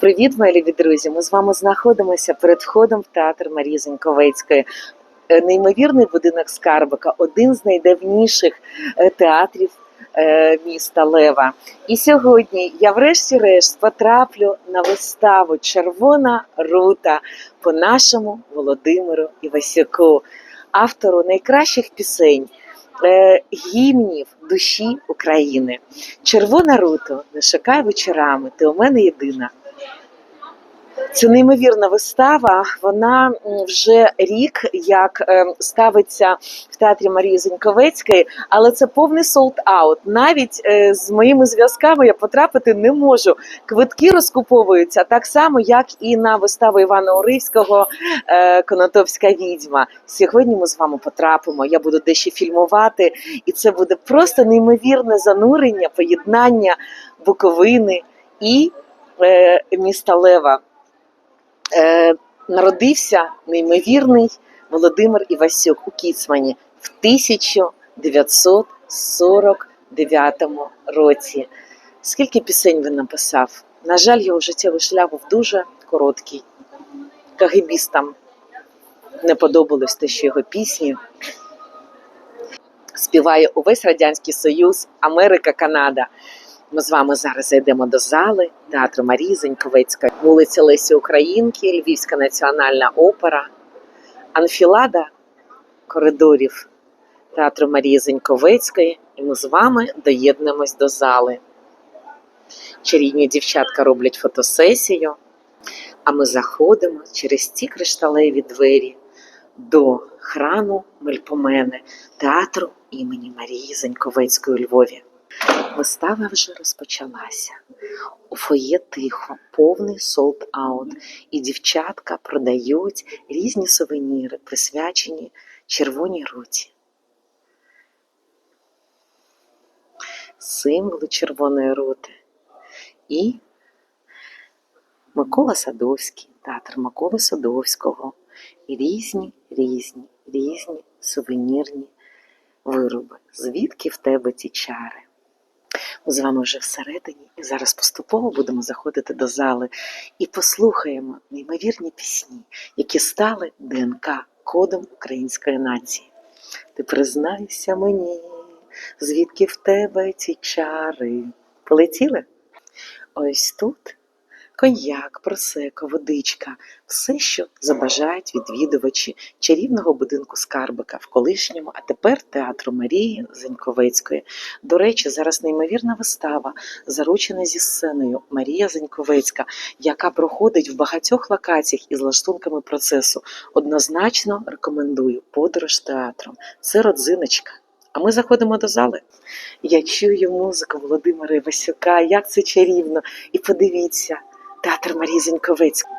Привіт, мої любі друзі! Ми з вами знаходимося перед входом в театр Марії Зеньковецької. Е, Неймовірний будинок Скарбика, один з найдавніших е, театрів е, міста Лева. І сьогодні я, врешті-решт, потраплю на виставу Червона рута по нашому Володимиру Івасюку, автору найкращих пісень. Гімнів душі України. Червона руто, не шукай вечорами, ти у мене єдина. Це неймовірна вистава. Вона вже рік як е, ставиться в театрі Марії Зеньковецької, але це повний солд-аут. Навіть е, з моїми зв'язками я потрапити не можу. Квитки розкуповуються так само, як і на виставу Івана Уривського е, Конотопська відьма. Сьогодні ми з вами потрапимо. Я буду дещо фільмувати, і це буде просто неймовірне занурення, поєднання Буковини і е, міста Лева народився неймовірний Володимир Івасюк у Кіцмані в 1949 році. Скільки пісень він написав? На жаль, його життєвий шлях був дуже короткий. Кагибістам не подобалось те, що його пісні співає увесь Радянський Союз, Америка, Канада. Ми з вами зараз зайдемо до зали театру Марії Зеньковецької, вулиця Лесі Українки, Львівська національна опера, анфілада коридорів театру Марії Зеньковецької. І ми з вами доєднуємось до зали. Чарівні дівчатка роблять фотосесію, а ми заходимо через ці кришталеві двері до храму Мельпомени театру імені Марії Зеньковецької у Львові. Вистава вже розпочалася. У фоє тихо, повний солд-аут, і дівчатка продають різні сувеніри, присвячені червоній руті. Символи червоної рути. І Микола Садовський, театр Миколи Садовського. І різні, різні, різні сувенірні вироби. Звідки в тебе ці чари? З вами вже всередині, і зараз поступово будемо заходити до зали і послухаємо неймовірні пісні, які стали ДНК кодом української нації. Ти признайся мені, звідки в тебе ці чари? Полетіли? Ось тут коньяк, просеко, водичка, все, що забажають відвідувачі чарівного будинку Скарбика в колишньому, а тепер театру Марії Зеньковецької. До речі, зараз неймовірна вистава, заручена зі сценою Марія Зеньковецька, яка проходить в багатьох локаціях із лаштунками процесу. Однозначно рекомендую подорож театром. Це родзиночка. А ми заходимо до зали. Я чую музику Володимира Івасюка, як це чарівно. І подивіться, театр Марії Зеньковецької.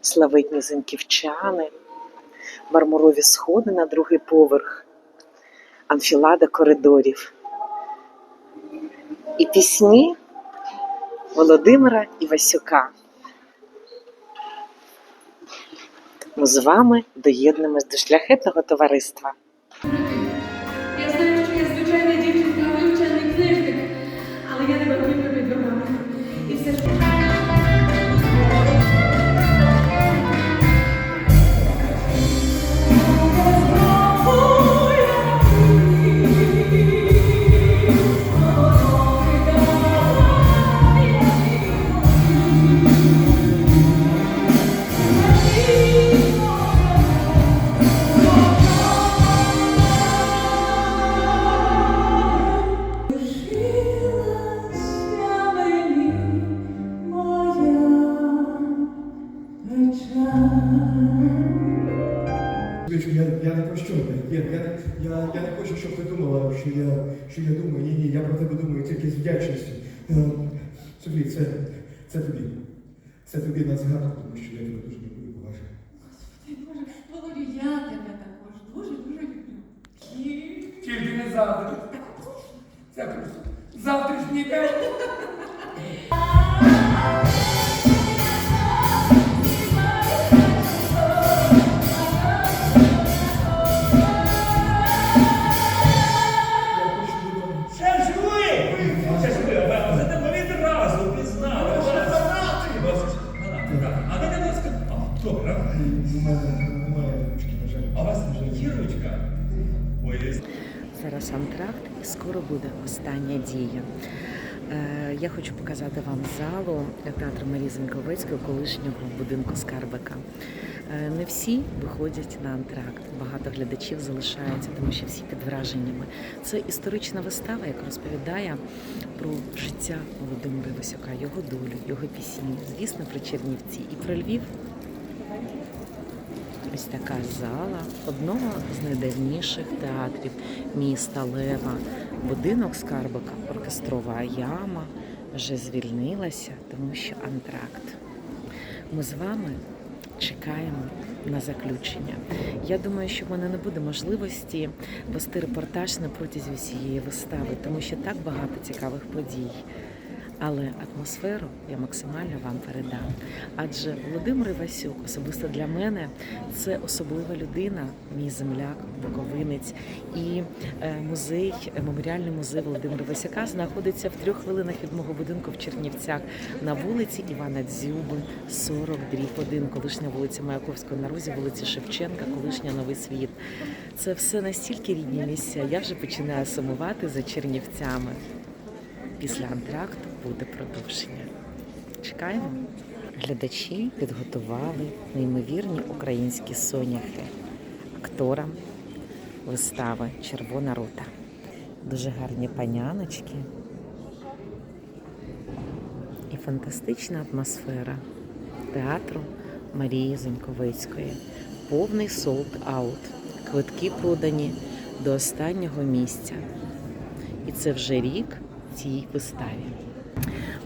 Славетні зеньківчани, мармурові сходи на другий поверх, анфілада коридорів. І пісні Володимира Івасюка. Ми з вами доєднуємось до шляхетного товариства. Що я, що я думаю. Ні, ні, я про тебе думаю тільки з вдячністю. Е, Софі, це, це тобі. Це тобі на згадку, тому що я тебе дуже люблю і поважаю. Ти Боже, Володю, я тебе також дуже дуже люблю. Тільки не завтра. Це просто завтрашній день. Антракт і скоро буде остання дія. Е, Я хочу показати вам залу театру Марії Зеньковецької, колишнього будинку Скарбика. Е, Не всі виходять на антракт. Багато глядачів залишаються, тому що всі під враженнями. Це історична вистава, яка розповідає про життя Володимира Івасюка, його долю, його пісні, звісно, про Чернівці і про Львів. Ось така зала одного з найдавніших театрів міста Лева. Будинок Скарбика, оркестрова яма вже звільнилася, тому що антракт. Ми з вами чекаємо на заключення. Я думаю, що в мене не буде можливості вести репортаж на протязі всієї вистави, тому що так багато цікавих подій. Але атмосферу я максимально вам передам. Адже Володимир Івасюк особисто для мене це особлива людина, мій земляк, буковинець. І е, музей, меморіальний музей Володимира Івасюка знаходиться в трьох хвилинах від мого будинку в Чернівцях на вулиці Івана Дзюби, 40, дріб 1, колишня вулиця Маяковського на розі, вулиці Шевченка, колишня Новий Світ. Це все настільки рідні місця. Я вже починаю сумувати за Чернівцями. Після антракту буде продовження. Чекаємо. Глядачі підготували неймовірні українські соняхи акторам вистави Червона рута. Дуже гарні паняночки і фантастична атмосфера театру Марії Зеньковицької. Повний солд-аут. Квитки продані до останнього місця. І це вже рік цій виставі.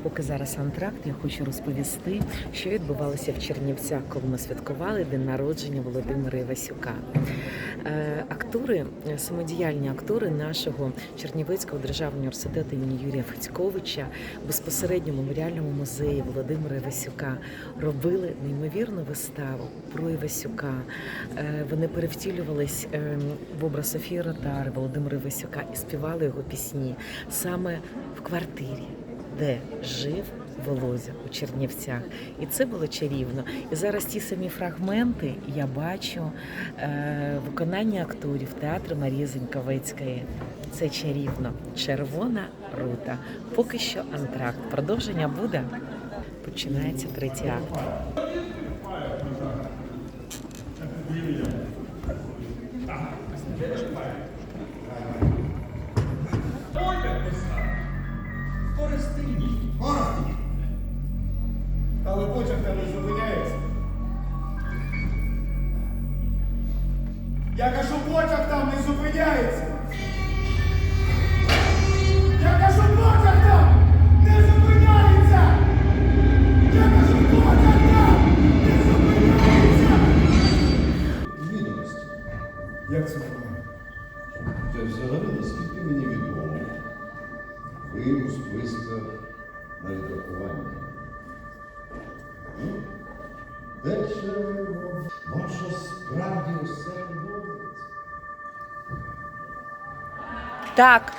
Поки зараз антракт, я хочу розповісти, що відбувалося в Чернівцях, коли ми святкували день народження Володимира Івасюка. Е, Актори, самодіяльні актори нашого Чернівецького державного університету імені Юрія Федьковича безпосередньо в меморіальному музеї Володимира Івасюка робили неймовірну виставу про Івасюка. Е, Вони перевтілювались е, в образ Софії Ротари, Володимира Івасюка і співали його пісні саме в квартирі, де жив Володя у Чернівцях. І це було чарівно. І зараз ті самі фрагменти я бачу е, виконання акторів театру Марії Зеньковецької. Це чарівно. Червона рута. Поки що антракт. Продовження буде. Починається третій акт. Так,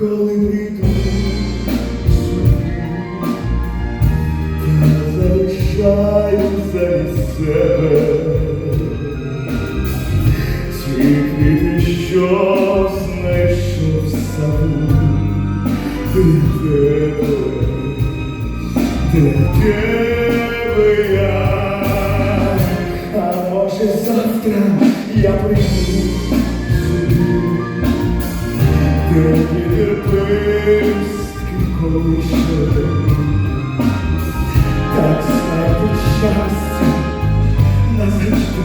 коли прийду, я залишаю замість себе світ, що знайшов сам для тебе, для тебе я, а може завтра я прийду. Так знайде щастя назавжди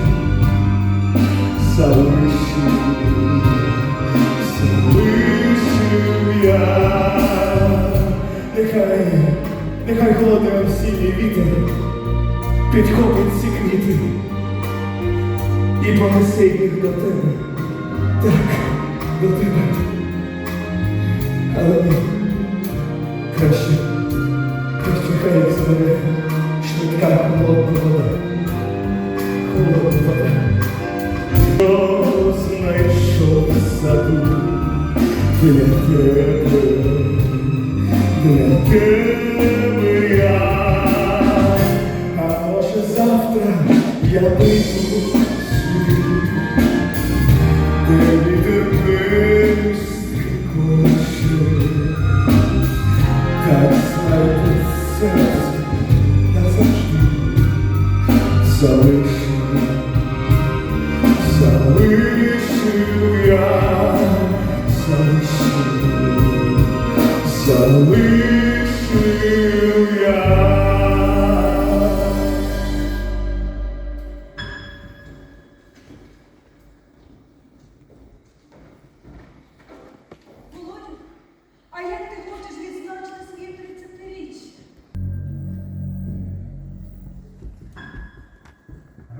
залишив, залишив я. Нехай, нехай холодний осінній вітер підхопить ці квіти і понесе їх до тебе. Я прийду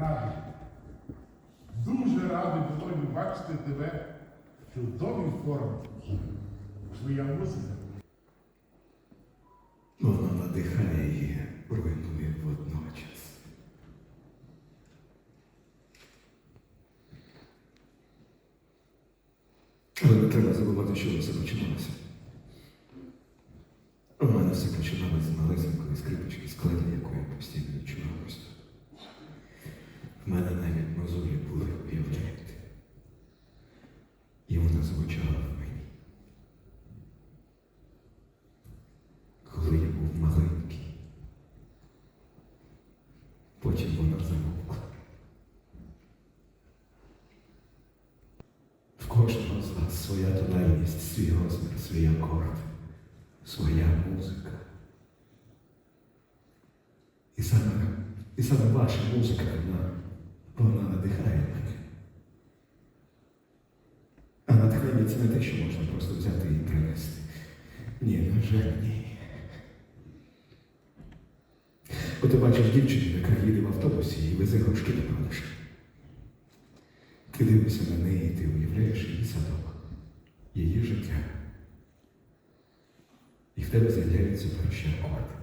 Радий. Дуже радий Володю бачити тебе в чудовій формі. Твоя музика. Вона надихає і руйнує водночас. Але треба забувати, що все починалося. У мене все починалося з малесенької скрипочки складі, яку я постійно відчував просто. В мене навіть мозолі були уявляєте. І вона звучала в мені. коли я був маленький. Вона замовкла. В кожного з вас своя тональність, свій розмір, свій акорд, своя музика. І саме, і саме ваша музика, вона, вона надихає мене. А натхнення це не те, що можна просто взяти і принести. Ні, на жаль, ні. Ти бачиш дівчину, яка їде в автобусі і везе грушки до продаж. Ти дивишся на неї, і ти уявляєш її садок, її життя. І в тебе з'являється перші акорди.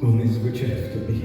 Вони звучать в тобі.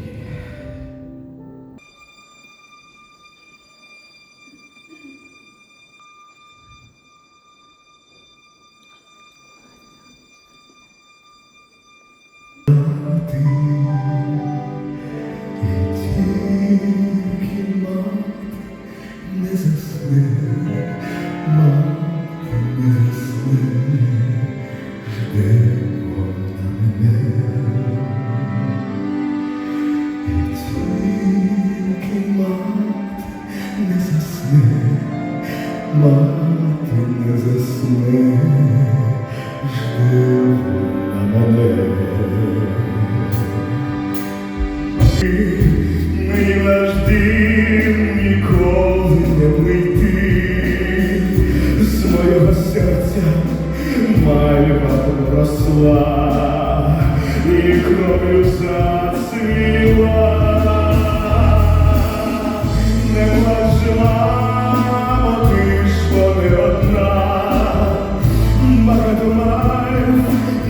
Багато мальв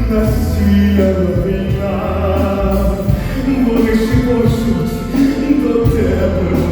насіяла війна, вони шепочуть до тебе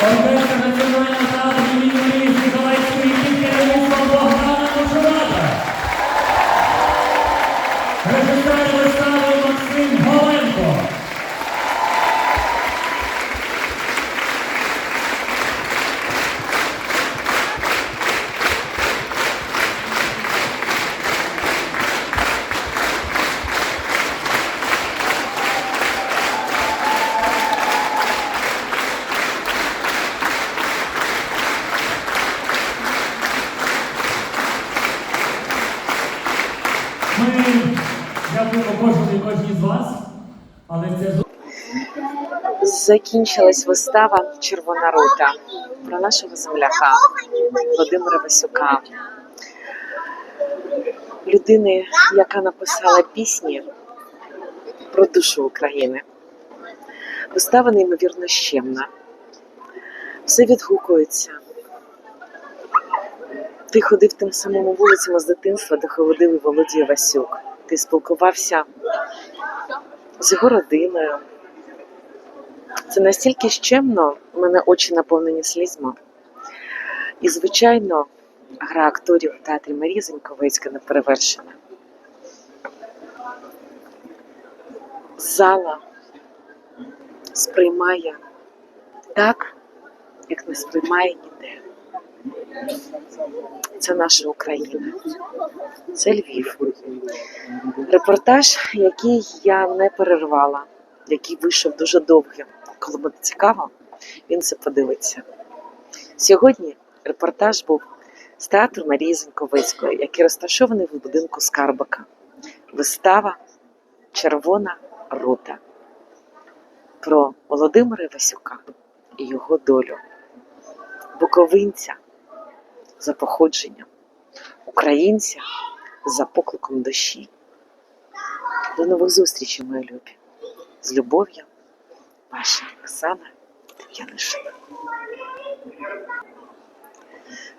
కాంగ్రెస్ సభ్యులైన але це Закінчилась вистава Червона рута про нашого земляка Володимира Васюка, людини, яка написала пісні про душу України. Вистава неймовірно щемна. Все відгукується. Ти ходив тим самими вулицями з дитинства, де ходив і Володя Васюк. Ти спілкувався з його родиною. Це настільки щемно, у мене очі наповнені слізьми. І, звичайно, гра акторів в театрі Марії Зеньковецька не перевершена. Зала сприймає так, як не сприймає ніде. Це наша Україна, це Львів. Репортаж, який я не перервала, який вийшов дуже довгим. Коли буде цікаво, він це подивиться. Сьогодні репортаж був з театру Марії Зеньковицької, який розташований в будинку Скарбака. Вистава Червона рута про Володимира Васюка і його долю, буковинця за походженням, українця за покликом душі. До нових зустрічей, мої любі. З любов'ю, ваша Оксана Янишина.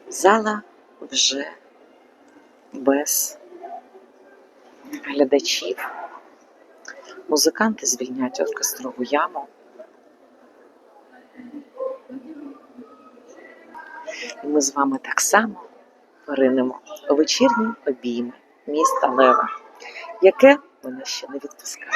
Зала вже без глядачів. Музиканти звільняють оркестрову яму. Ми з вами так само поринемо у вечірні обійми міста Лева, яке мене ще не відпускає.